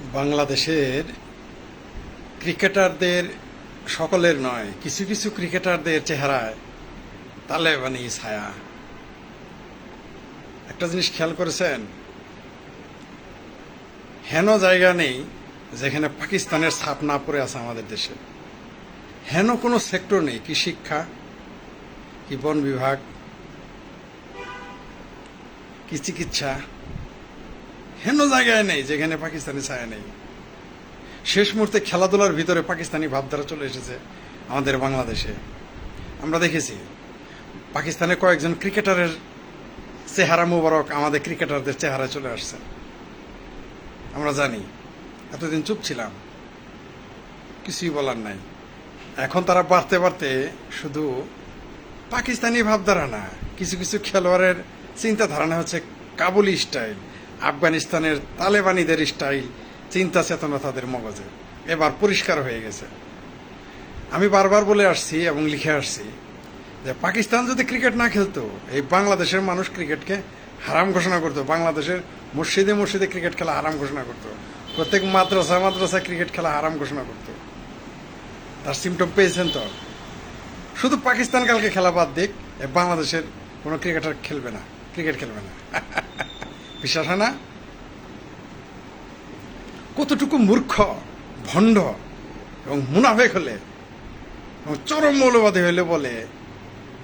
বাংলাদেশের ক্রিকেটারদের সকলের নয়, কিছু কিছু ক্রিকেটারদের চেহারায় তালেবানি ছায়া। একটা জিনিস খেয়াল করেছেন? হেন জায়গা নেই যেখানে পাকিস্তানের ছাপ না পড়ে আছে আমাদের দেশে। হেন কোনো সেক্টর নেই, কি শিক্ষা, কি বন বিভাগ, কি চিকিৎসা হেন জায়গায় নেই, যেখানে পাকিস্তানি ছায়া নেই। শেষ মুহূর্তে খেলাধুলার ভিতরে পাকিস্তানি ভাবধারা চলে এসেছে আমাদের বাংলাদেশে। আমরা দেখেছি পাকিস্তানে কয়েকজন ক্রিকেটারের চেহারা মুবারক আমাদের ক্রিকেটারদের চেহারায় চলে আসছে। আমরা জানি, এতদিন চুপ ছিলাম, কিছুই বলার নাই। এখন তারা বাড়তে বাড়তে শুধু পাকিস্তানি ভাবধারা না, কিছু কিছু খেলোয়াড়ের চিন্তা ধারণা হচ্ছে কাবুলি স্টাইল। আফগানিস্তানের তালেবানিদের স্টাইল, চিন্তা চেতনা তাদের মগজে। এবার পরিষ্কার হয়ে গেছে। আমি বারবার বলে আসছি এবং লিখে আসছি যে পাকিস্তান যদি ক্রিকেট না খেলতো, এই বাংলাদেশের মানুষ ক্রিকেটকে হারাম ঘোষণা করতো। বাংলাদেশের মসজিদে মসজিদে ক্রিকেট খেলা হারাম ঘোষণা করতো। প্রত্যেক মাদ্রাসা মাদ্রাসা ক্রিকেট খেলা হারাম ঘোষণা করতো। তার সিমটম পেয়েছেন তো? শুধু পাকিস্তান কালকে খেলা বাদ দিক বাংলাদেশের কোনো ক্রিকেটার খেলবে না, ক্রিকেট খেলবে না। বিশ্বাস না? কতটুকু মূর্খ, ভণ্ড এবং মুনাফেক হলে এবং চরম মৌলবাদী হলে বলে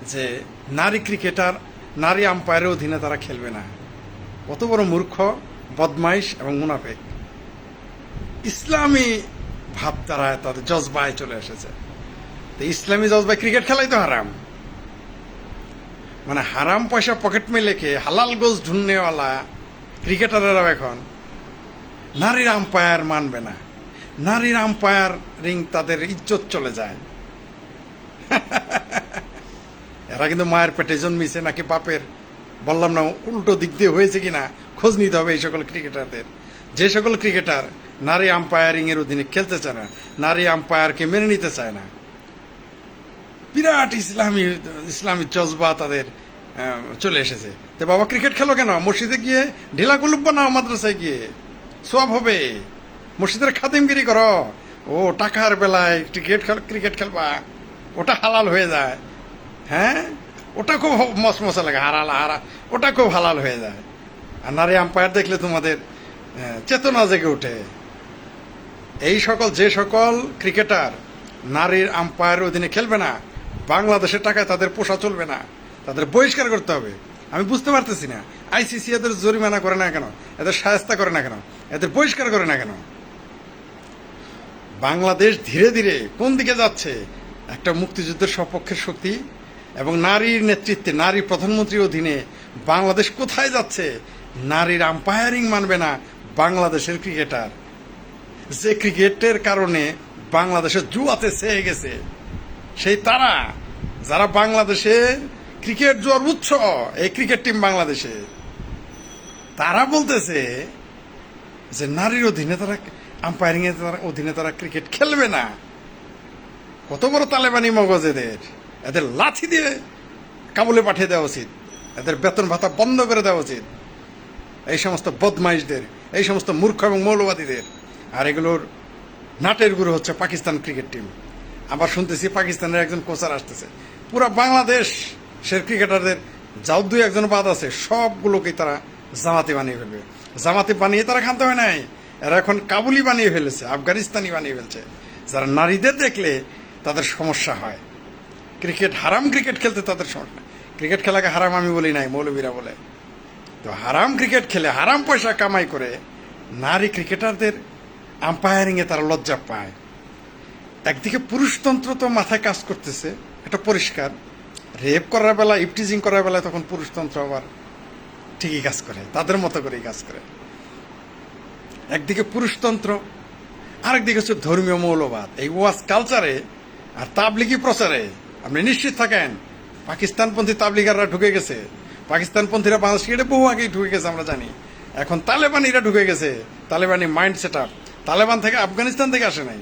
যে, নারী ক্রিকেটার, নারী আম্পায়ারের অধীনে তারা খেলবে না। কত বড় মূর্খ, বদমাইশ এবং মুনাফেক। ইসলামী ভাবধারায় তাদের জজবায় চলে এসেছে। তো ইসলামী জজবায় ক্রিকেট খেলাই তো হারাম। মানে হারাম পয়সা পকেট মেলেকে হালাল গোজ ঢুননেওয়ালা ক্রিকেটারেরাও এখন। নারীর আম্পায়ার মানবে না। নারীর আম্পায়ার রিং তাদের ইজ্জত চলে যায়। এরা কিন্তু মায়ের পেটে জন্মিছে নাকি বাপের? বললাম না, উল্টো দিক দিয়ে হয়েছে কিনা? খোঁজ নিতে হবে এই সকল ক্রিকেটারদের। যে সকল ক্রিকেটার নারী আম্পায়ারিং এর অধীনে খেলতে চায় না, নারী আম্পায়ারকে মেনে নিতে চায় না। বিরাট ইসলামী ইসলামী জজবা তাদের চলে এসেছে। তো বাবা ক্রিকেট খেলো কেন? মসজিদে গিয়ে ঢিলা কুলুপ বানাও মাদ্রাসায় গিয়ে। সব হবে। মসজিদের খাদিমগিরি করো। ও টাকার বেলায় ক্রিকেট খেল ক্রিকেট খেলবা। ওটা হালাল হয়ে যায়। হ্যাঁ? ওটা খুব মস মশা লাগে হারাল হারা ওটা খুব হালাল হয়ে যায়। আর নারী আম্পায়ার দেখলে তোমাদের আহ, চেতনা জেগে ওঠে। এই সকল যে সকল ক্রিকেটার নারীর আম্পায়ার অধীনে খেলবে না বাংলাদেশের টাকায় তাদের পোষা চলবে না। তাদের বহিষ্কার করতে হবে। আমি বুঝতে পারতেছি না। আইসিসি এদের জরিমানা করে না কেন? এদের সায়স্তা করে না কেন? এদের বহিষ্কার করে না কেন? বাংলাদেশ ধীরে ধীরে কোন দিকে যাচ্ছে? একটা মুক্তিযুদ্ধের সপক্ষের শক্তি এবং নারীর নেতৃত্বে, নারী প্রধানমন্ত্রীর অধীনে বাংলাদেশ কোথায় যাচ্ছে? নারীর আম্পায়ারিং মানবে না বাংলাদেশের ক্রিকেটার। যে ক্রিকেটের কারণে বাংলাদেশের জুয়াতে চেয়ে গেছে। সেই তারা যারা বাংলাদেশে ক্রিকেট জুয়ার উৎস এই ক্রিকেট টিম বাংলাদেশে। তারা বলতেছে যে নারীর অধীনে তারা আম্পায়ারিং এর অধীনে তারা ক্রিকেট খেলবে না। কত বড় তালেবানি মগজ এদের। এদের লাথি দিয়ে কাবুলে পাঠিয়ে দেওয়া উচিত। এদের বেতন ভাতা বন্ধ করে দেওয়া উচিত। এই সমস্ত বদমাইশদের, এই সমস্ত মূর্খ এবং মৌলবাদীদের। আর এগুলোর নাটের গুরু হচ্ছে পাকিস্তান ক্রিকেট টিম। আবার শুনতেছি পাকিস্তানের একজন কোচার আসতেছে। পুরা বাংলাদেশ সে ক্রিকেটারদের যাও দুই একজন বাদ আছে, সবগুলোকেই তারা জামাতি বানিয়ে ফেলবে। জামাতি বানিয়ে তারা খানতে হয় নাই। এরা এখন কাবুলি বানিয়ে ফেলেছে, আফগানিস্তানি বানিয়ে ফেলছে। যারা নারীদের দেখলে তাদের সমস্যা হয়। ক্রিকেট হারাম ক্রিকেট খেলতে তাদের সমস্যা ক্রিকেট খেলাকে হারাম আমি বলি নাই, মৌলবীরা বলে। তো হারাম ক্রিকেট খেলে হারাম পয়সা কামাই করে নারী ক্রিকেটারদের আম্পায়ারিংয়ে তারা লজ্জা পায়। একদিকে পুরুষতন্ত্র তো মাথায় কাজ করতেছে, এটা পরিষ্কার। রেপ করার বেলা, ইপটিজিং করার বেলায় তখন পুরুষতন্ত্র আবার ঠিকই কাজ করে, তাদের মতো করেই কাজ করে। একদিকে পুরুষতন্ত্র, আরেকদিকে হচ্ছে ধর্মীয় মৌলবাদ। এই ওয়াজ কালচারে আর তাবলিগি প্রচারে আপনি নিশ্চিত থাকেন, পাকিস্তানপন্থী তাবলিগাররা ঢুকে গেছে। পাকিস্তানপন্থীরা বাংলাদেশ ক্রিকেটে বহু আগেই ঢুকে গেছে, আমরা জানি। এখন তালেবানিরা ঢুকে গেছে, তালেবানি মাইন্ড সেট আপ। তালেবান থেকে আফগানিস্তান থেকে আসে নাই,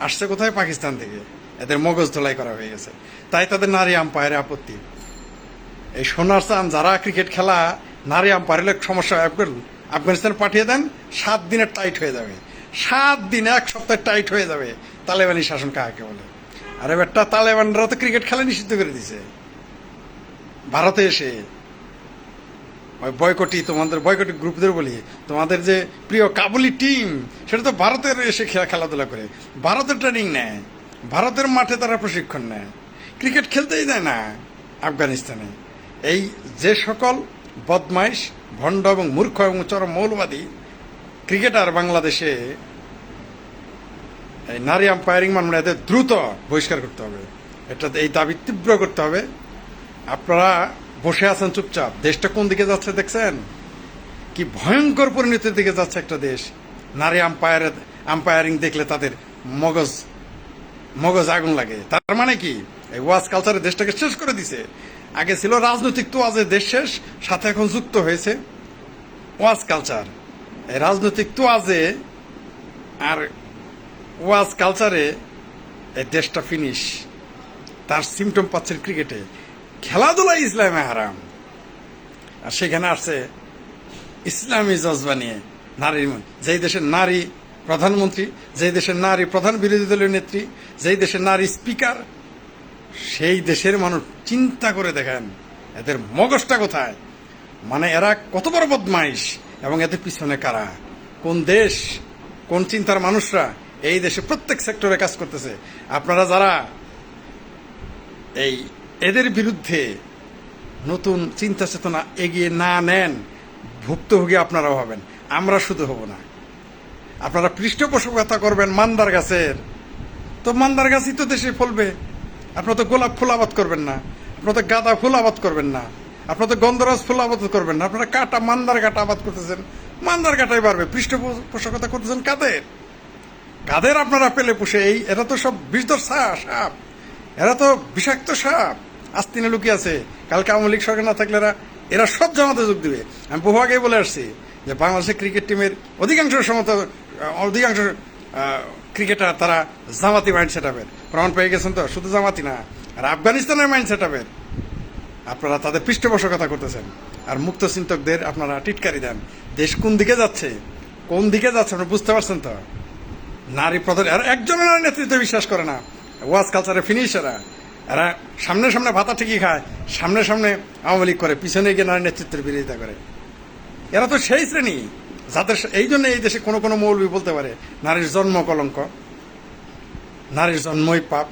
আসছে কোথায়? পাকিস্তান থেকে। এদের মগজ ধোলাই করা হয়ে গেছে। তাই তাদের নারী আম্পায়ারে আপত্তি। এই সোনার চান যারা ক্রিকেট খেলা, নারী আম্পায়ারের সমস্যা আফগান- আফগানিস্তান পাঠিয়ে দেন, সাত দিনের টাইট হয়ে যাবে। সাত দিনে এক সপ্তাহ টাইট হয়ে যাবে। তালেবানি শাসন কাকে বলে? আর এবারটা তালেবানরা তো ক্রিকেট খেলা নিষিদ্ধ করে দিছে। ভারতে এসে ওই বয়কটি তোমাদের, বয়কটি গ্রুপদের বলি, তোমাদের যে প্রিয় কাবুলি টিম, সেটা তো ভারতের এসে খেলা খেলাধুলা করে। ভারতের ট্রেনিং নেয়। ভারতের মাঠে তারা প্রশিক্ষণ নেয়। ক্রিকেট খেলতেই দেয় না আফগানিস্তানে। এই যে সকল বদমাইশ, ভণ্ড এবং মূর্খ এবং চরম মৌলবাদী ক্রিকেটার বাংলাদেশে এই নারী আম্পায়ারিং মানে এদের দ্রুত বহিষ্কার করতে হবে। এটা এই দাবি তীব্র করতে হবে। আপনারা বসে আছেন চুপচাপ। দেশটা কোন দিকে যাচ্ছে দেখছেন? কি ভয়ঙ্কর পরিণতির দিকে যাচ্ছে একটা দেশ। নারী আম্পায়ার আম্পায়ারিং দেখলে তাদের মগজ মগজ আগুন লাগে। তার মানে কি? এই ওয়াজ কালচারে দেশটাকে শেষ করে দিছে। আগে ছিল রাজনৈতিক তো তোয়াজে দেশ শেষ। সাথে এখন যুক্ত হয়েছে ওয়াজ কালচার। এই রাজনৈতিক তোয়াজে আর ওয়াজ কালচারে এই দেশটা ফিনিশ তার সিমটম পাচ্ছেন ক্রিকেটে। খেলাধুলা ইসলামে হারাম। আর সেখানে আসছে ইসলামী জজবা নিয়ে নারীর যেই দেশের নারী প্রধানমন্ত্রী, যেই দেশের নারী প্রধান বিরোধী দলের নেত্রী, যেই দেশের নারী স্পিকার, সেই দেশের মানুষ চিন্তা করে দেখেন, এদের মগজটা কোথায়? মানে এরা কত বড় বদমাইশ, এবং এদের পিছনে কারা? কোন দেশ, কোন চিন্তার মানুষরা এই দেশে প্রত্যেক সেক্টরে কাজ করতেছে? আপনারা যারা এই এদের বিরুদ্ধে নতুন চিন্তা চেতনা এগিয়ে না নেন, ভুক্তভোগী আপনারাও হবেন। আমরা শুধু হব না। আপনারা পৃষ্ঠপোষকতা করবেন মান্দার গাছের। তো মান্দার গাছই তো দেশে ফলবে। আপনারা তো গোলাপ ফুল আবাদ করবেন না। আপনারা তো গাঁদা ফুল আবাদ করবেন না। আপনারা তো গন্ধরাজ ফুল আবাদ করবেন না। আপনারা কাটা, মান্দার কাটা আবাদ করতেছেন। মান্দার কাটাই পারবে পৃষ্ঠপোষকতা করতেছেন কাদের? কাদের আপনারা পেলে পুষে? এই, এরা তো সব বিষধর সাপ এরা তো বিষাক্ত সাপ। আস্তিনে লুকিয়ে আছে। কালকে আওয়ামী লীগ সরকার না থাকলে এরা এরা সব জামাতে যোগ দিবে। আমি বহু আগেই বলে আসছি যে বাংলাদেশের ক্রিকেট টিমের অধিকাংশ সমত অধিকাংশ ক্রিকেটার তারা জামাতি মাইন্ড সেট আপের প্রমাণ পেয়ে গেছেন তো? শুধু জামাতি না, আর আফগানিস্তানের মাইন্ড সেট আপের আপনারা তাদের পৃষ্ঠপোষকতা করতেছেন। আর মুক্ত চিন্তকদের আপনারা টিটকারি দেন। দেশ কোন দিকে যাচ্ছে? কোন দিকে যাচ্ছে? আপনারা বুঝতে পারছেন তো? নারী প্রধান আর একজন নারী নেতৃত্বে বিশ্বাস করে না। ওয়াজ কালচারে ফিনিশ এরা। এরা সামনে সামনে ভাতা ঠিকই খায়, সামনে সামনে আওয়ামী লীগ করে, পিছনে গিয়ে নারী নেতৃত্বের বিরোধিতা করে। এরা তো সেই শ্রেণি। যাদের এই জন্য এই দেশে কোনো কোনো মৌলবি বলতে পারে, নারীর জন্ম কলঙ্ক, নারীর জন্মই পাপ।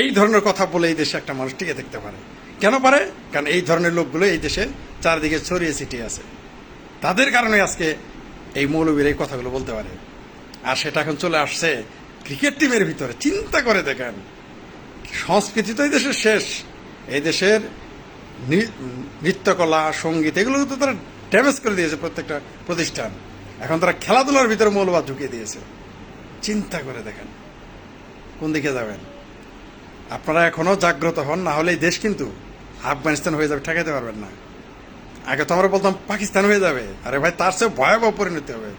এই ধরনের কথা বলে এই দেশে একটা মানুষ টিকে থাকতে পারে। কেন পারে? কারণ এই ধরনের লোকগুলো এই দেশে চারদিকে ছড়িয়ে ছিটিয়ে আছে। তাদের কারণে আজকে এই মৌলবীর এই কথাগুলো বলতে পারে। আর সেটা এখন চলে আসছে ক্রিকেট টিমের ভিতরে। চিন্তা করে দেখেন, সংস্কৃতি তো এই দেশের শেষ। এই দেশের নৃত্যকলা, সংগীত, এগুলো তো তারা ড্যামেজ করে দিয়েছে প্রত্যেকটা প্রতিষ্ঠান। এখন তারা খেলাধুলার ভিতরে মৌলবাদ ঢুকিয়ে দিয়েছে। চিন্তা করে দেখেন, কোন দিকে যাবেন? আপনারা এখনও জাগ্রত হন, না হলে এই দেশ কিন্তু আফগানিস্তান হয়ে যাবে ঠেকাতে পারবেন না। আগে তো আমরা বলতাম, পাকিস্তান হয়ে যাবে। আরে ভাই, তার চেয়ে ভয়াবহ পরিণতি হবে।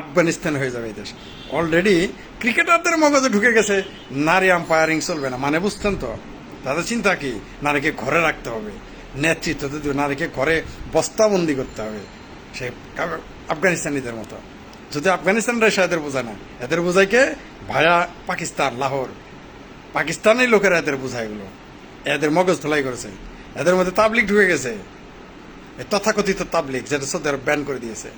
আফগানিস্তান হয়ে যাবে এই দেশ। অলরেডি ক্রিকেটারদের মগজে ঢুকে গেছে, নারী আম্পায়ারিং চলবে না। মানে বুঝছেন তো, তাদের চিন্তা কি? নারীকে ঘরে রাখতে হবে। নেতৃত্ব হবে, নারীকে ঘরে বস্তাবন্দি করতে হবে সে আফগানিস্তানিদের মতো। যদি আফগানিস্তানরা এসে এদের বোঝায় না। এদের বোঝায় কে? ভায়া পাকিস্তান লাহোর। পাকিস্তানি লোকেরা এদের বোঝায় এগুলো। এদের মগজ ধোলাই করেছে। এদের মধ্যে তাবলিক ঢুকে গেছে। তথাকথিত তাবলিক যেটা সৌদি আরব ব্যান করে দিয়েছে।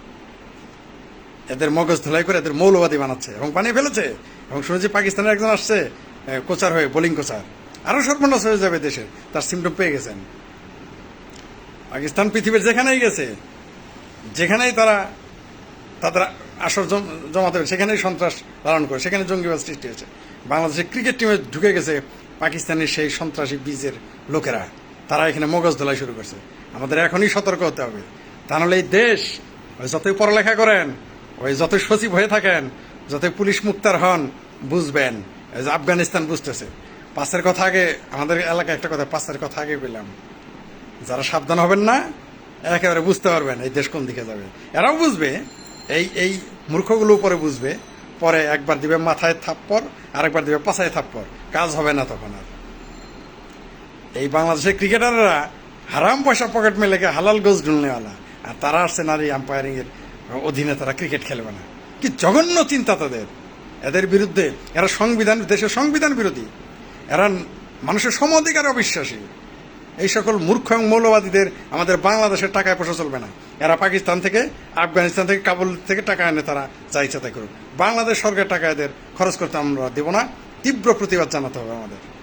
এদের মগজ ধোলাই করে এদের মৌলবাদী বানাচ্ছে এবং বানিয়ে ফেলেছে। এবং শুনেছি পাকিস্তানের একজন আসছে কোচার হয়ে বোলিং কোচার। আরও সর্বনাশ হয়ে যাবে দেশের। তার সিমটম পেয়ে গেছেন। পাকিস্তান পৃথিবীর যেখানেই গেছে, যেখানেই তারা, তাদের আসর জম- জমাতে সেখানেই সন্ত্রাস পালন করে, সেখানে জঙ্গিবাদ সৃষ্টি হয়েছে। বাংলাদেশের ক্রিকেট টিমে ঢুকে গেছে পাকিস্তানের সেই সন্ত্রাসী বীজের লোকেরা। তারা এখানে মগজ ধোলাই শুরু করছে। আমাদের এখনই সতর্ক হতে হবে। তা নাহলে এই দেশ, ওই যতই পড়ালেখা করেন, ওই যতই সচিব হয়ে থাকেন, যতই পুলিশ মুক্তার হন, বুঝবেন। আফগানিস্তান বুঝতেছে। পাশের কথা আগে, আমাদের এলাকায় একটা কথা পাশের কথা আগে পেলাম যারা সাবধান হবেন না, একেবারে বুঝতে পারবেন এই দেশ কোন দিকে যাবে। এরাও বুঝবে, এই এই মূর্খগুলো উপরে বুঝবে, পরে একবার দিবে মাথায় থাপ্পর আরেকবার দিবে পাছায় থাপ্পর কাজ হবে না তখন আর। এই বাংলাদেশের ক্রিকেটাররা হারাম পয়সা পকেট মেলে হালাল গোজ ঢুলনেওয়ালা আর তারা আসছে নারী আম্পায়ারিং এর অধীনে, তারা ক্রিকেট খেলবে না। কি জঘন্য চিন্তা তাদের। এদের বিরুদ্ধে এরা সংবিধান, দেশের সংবিধান বিরোধী। এরা মানুষের সম অধিকারে অবিশ্বাসী। এই সকল মূর্খ এবং মৌলবাদীদের আমাদের বাংলাদেশের টাকায় পয়সা চলবে না। এরা পাকিস্তান থেকে, আফগানিস্তান থেকে, কাবুল থেকে টাকা এনে তারা যা ইচ্ছা তাই করুক। বাংলাদেশ সরকার টাকা এদের খরচ করতে আমরা দেব না। তীব্র প্রতিবাদ জানাতে হবে আমাদের।